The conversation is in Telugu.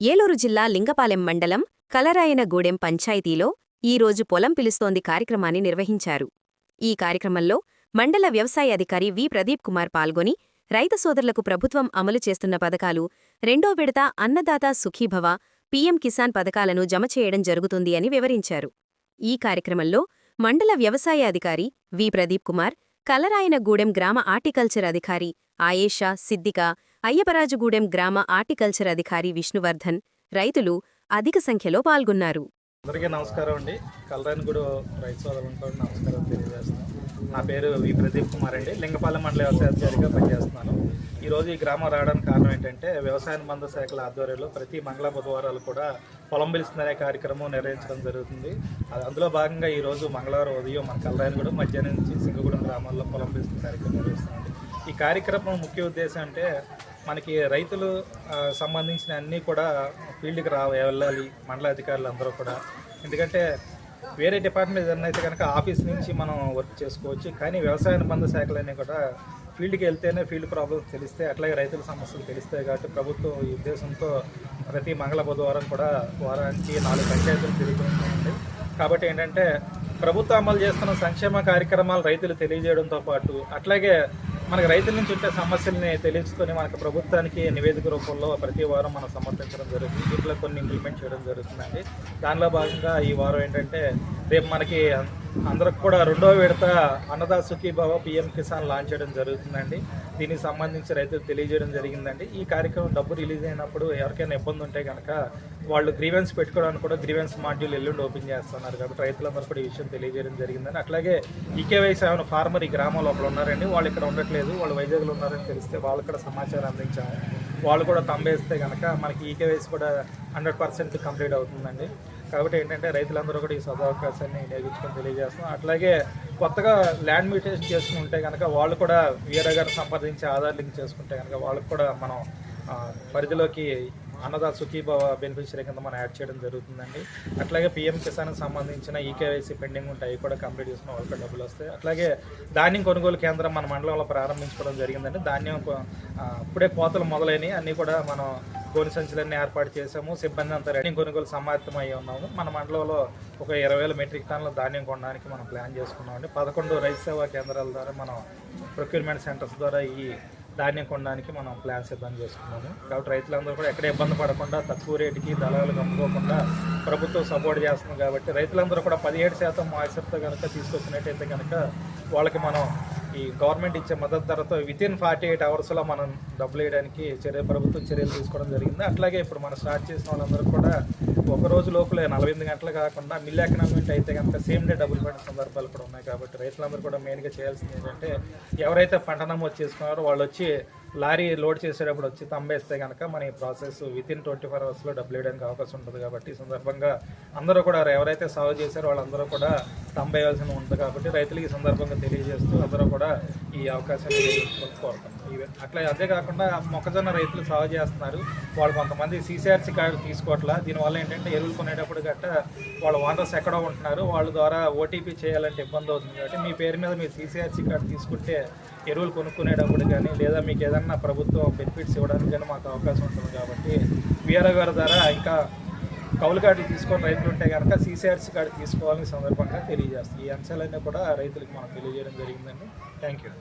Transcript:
ఏలూరు జిల్లా లింగపాలెం మండలం కలరాయనగూడెం పంచాయతీలో ఈరోజు పొలం పిలుస్తోంది కార్యక్రమాన్ని నిర్వహించారు. ఈ కార్యక్రమంలో మండల వ్యవసాయ అధికారి వి ప్రదీప్ కుమార్ పాల్గొని రైతు సోదరులకు ప్రభుత్వం అమలు చేస్తున్న పథకాలు రెండో విడత అన్నదాత సుఖీభవ పీఎం కిసాన్ పథకాలను జమ చేయడం జరుగుతుంది అని వివరించారు. ఈ కార్యక్రమంలో మండల వ్యవసాయ అధికారి వి ప్రదీప్ కుమార్ కలరాయనగూడెం గ్రామ ఆర్టికల్చర్ అధికారి ఆయేషా సిద్దిక అయ్యపరాజుగూడెం గ్రామ ఆర్టికల్చర్ అధికారి విష్ణువర్ధన్ రైతులు అధిక సంఖ్యలో పాల్గొన్నారు. అందరికీ నమస్కారం అండి. కలరానిగూడు రైతు సోదరులతో నమస్కారం తెలియజేస్తున్నాను నా పేరు వి ప్రదీప్ కుమార్ అండి. లింగపాలెం మండల వ్యవసాయ అధికారిగా పనిచేస్తున్నాను. ఈరోజు ఈ గ్రామం రావడానికి కారణం ఏంటంటే వ్యవసాయ అనుబంధ శాఖల ఆధ్వర్యంలో ప్రతి మంగళ బుధవారాలు కూడా పొలం పిలుస్తుందనే కార్యక్రమం నిర్వహించడం జరుగుతుంది. అది అందులో భాగంగా ఈరోజు మంగళవారం ఉదయం మన కలరాయనగూడెం మధ్యాహ్నం నుంచి సింగగూడెం గ్రామాల్లో పొలం పిలుస్తున్న కార్యక్రమం నిర్వహిస్తుంది ఈ కార్యక్రమం ముఖ్య ఉద్దేశం అంటే మనకి రైతులు సంబంధించిన అన్నీ కూడా ఫీల్డ్కి రా వెళ్ళాలి మండల అధికారులు అందరూ కూడా. ఎందుకంటే వేరే డిపార్ట్మెంట్ ఏదైనా అయితే కనుక ఆఫీస్ నుంచి మనం వర్క్ చేసుకోవచ్చు. కానీ వ్యవసాయ అనుబంధ శాఖలన్నీ కూడా ఫీల్డ్కి వెళ్తేనే ఫీల్డ్ ప్రాబ్లమ్స్ తెలిస్తే అట్లాగే రైతుల సమస్యలు తెలుస్తాయి కాబట్టి ప్రభుత్వం ఈ ఉద్దేశంతో ప్రతి మంగళ బుధవారం కూడా వారానికి నాలుగు పంచాయతీలు తిరుగుతుంటుంది కాబట్టి ఏంటంటే ప్రభుత్వం అమలు చేస్తున్న సంక్షేమ కార్యక్రమాలు రైతులు తెలియజేయడంతో పాటు అట్లాగే మనకి రైతుల నుంచి వచ్చే సమస్యల్ని తెలుసుకొని మనకు ప్రభుత్వానికి నివేదిక రూపంలో ప్రతి వారం మనం సమర్పించడం జరుగుతుంది. దీంట్లో కొన్ని ఇంప్లిమెంట్ చేయడం జరుగుతుందండి. దానిలో భాగంగా ఈ వారం ఏంటంటే రేపు మనకి అందరికి కూడా రెండో విడత అన్నదా సుఖీభావ పిఎం కిసాన్ లాంచ్ చేయడం జరుగుతుందండి. దీనికి సంబంధించి రైతులు తెలియజేయడం జరిగిందండి. ఈ కార్యక్రమం డబ్బు రిలీజ్ అయినప్పుడు ఎవరికైనా ఇబ్బంది ఉంటే కనుక వాళ్ళు గ్రీవెన్స్ పెట్టుకోవడానికి కూడా గ్రీవెన్స్ మాడ్యూల్ ఎల్లుండి ఓపెన్ చేస్తున్నారు కాబట్టి రైతులందరూ కూడా ఈ విషయం తెలియజేయడం జరిగిందని అట్లాగే ఈకేవైస్ ఏమైనా ఫార్మర్ ఈ గ్రామం లోపల ఉన్నారండి. వాళ్ళు ఇక్కడ ఉండట్లేదు. వాళ్ళు వైజాగ్లో ఉన్నారని తెలిస్తే వాళ్ళు కూడా సమాచారం అందించాము. వాళ్ళు కూడా తంబేస్తే కనుక మనకి ఈకేవైసీ కూడా హండ్రెడ్ పర్సెంట్ కంప్లీట్ అవుతుందండి. కాబట్టి ఏంటంటే రైతులందరూ కూడా ఈ సదవకాశాన్ని వినియోగించుకొని తెలియజేస్తున్నాం. అట్లాగే కొత్తగా ల్యాండ్ మ్యూటేషన్ చేసుకుని ఉంటే కనుక వాళ్ళు కూడా వీఆర్ఐ గారు సంప్రదించి ఆధార్ లింక్ చేసుకుంటే కనుక వాళ్ళకి కూడా మనం పరిధిలోకి అన్నదా సుఖీభవ బెనిఫిషరీ కింద మనం యాడ్ చేయడం జరుగుతుందండి. అట్లాగే పిఎం కిసాన్కి సంబంధించిన ఈకేవైసీ పెండింగ్ ఉంటాయి అవి కూడా కంప్లీట్ చేసుకున్న వాళ్ళకి డబ్బులు వస్తాయి. అట్లాగే ధాన్యం కొనుగోలు కేంద్రం మన మండలంలో ప్రారంభించుకోవడం జరిగిందండి. ధాన్యం ఇప్పుడే కోతలు మొదలైనవి అన్నీ కూడా మనం గోని సంచులన్నీ ఏర్పాటు చేసాము సిబ్బంది అంతా రెడీ కొనుగోలు సమాయత్తమై ఉన్నాము. మన మండలంలో ఒక ఇరవై వేల మెట్రిక్ టన్నుల ధాన్యం కొనడానికి మనం ప్లాన్ చేసుకున్నామండి. పదకొండు రైతు సేవా కేంద్రాల ద్వారా మనం ప్రొక్యూర్మెంట్ సెంటర్స్ ద్వారా ఈ ధాన్యం కొనడానికి మనం ప్లాన్ సిద్ధం చేసుకున్నాము. కాబట్టి రైతులందరూ కూడా ఎక్కడ ఇబ్బంది పడకుండా తక్కువ రేటుకి దళాలు అమ్ముకోకుండా ప్రభుత్వం సపోర్ట్ చేస్తుంది కాబట్టి రైతులందరూ కూడా పదిహేడు శాతం మాయిసర్తో కనుక తీసుకొచ్చినట్టయితే కనుక వాళ్ళకి మనం ఈ గవర్నమెంట్ ఇచ్చే మద్దతు ధరతో విత్ ఇన్ ఫార్టీ ఎయిట్ అవర్స్లో మనం డబ్బులు వేయడానికి చర్య ప్రభుత్వం చర్యలు తీసుకోవడం జరిగింది. అట్లాగే ఇప్పుడు మనం స్టార్ట్ చేసిన వాళ్ళందరూ కూడా ఒక రోజు లోపలే నలభై ఎనిమిది గంటలు కాకుండా మిల్ ఎకనామిక్ అయితే కనుక సేమ్ డే డబ్బులు పడిన సందర్భాలు కూడా ఉన్నాయి కాబట్టి రైతులందరూ కూడా మెయిన్గా చేయాల్సింది ఏంటంటే ఎవరైతే పంట నమోదు చేసుకున్నారో వాళ్ళు వచ్చి లారీ లోడ్ చేసేటప్పుడు వచ్చి తంబేస్తే కనుక మన ఈ process within twenty four అవర్స్లో డబ్బులు ఇవ్వడానికి అవకాశం ఉంటుంది కాబట్టి ఈ సందర్భంగా అందరూ కూడా ఎవరైతే సాగు చేశారో వాళ్ళందరూ కూడా తంబేయాల్సిన ఉంటుంది కాబట్టి రైతులకు ఈ సందర్భంగా తెలియజేస్తూ అందరూ కూడా ఈ అవకాశాన్ని వినియోగించుకొని కోరుతాం అదే అట్లా మొక్కజొన్న రైతులు సాగు చేస్తున్నారు. వాళ్ళు కొంతమంది సీసీఆర్సీ కార్డు తీసుకోవట్లా. దీనివల్ల ఏంటంటే ఎరువులు కొనేటప్పుడు గట్ట వాళ్ళ ఓనర్స్ ఎక్కడో ఉంటున్నారు వాళ్ళ ద్వారా ఓటీపీ చేయాలంటే ఇబ్బంది అవుతుంది కాబట్టి మీ పేరు మీద మీరు సీసీఆర్సీ కార్డు తీసుకుంటే ఎరువులు కొనుక్కునేటప్పుడు కానీ లేదా మీకు ఏదన్నా ప్రభుత్వం బెనిఫిట్స్ ఇవ్వడానికి కానీ మాకు అవకాశం ఉంటుంది కాబట్టి వీఆర్ఓ గారి ద్వారా ఇంకా కౌలు కార్డు తీసుకొని రైతులు ఉంటే కనుక సీసీఆర్సీ కార్డు తీసుకోవాలని సందర్భంగా తెలియజేస్తాం ఈ అంశాలన్నీ కూడా రైతులకు మనం తెలియజేయడం జరిగిందండి. Thank you.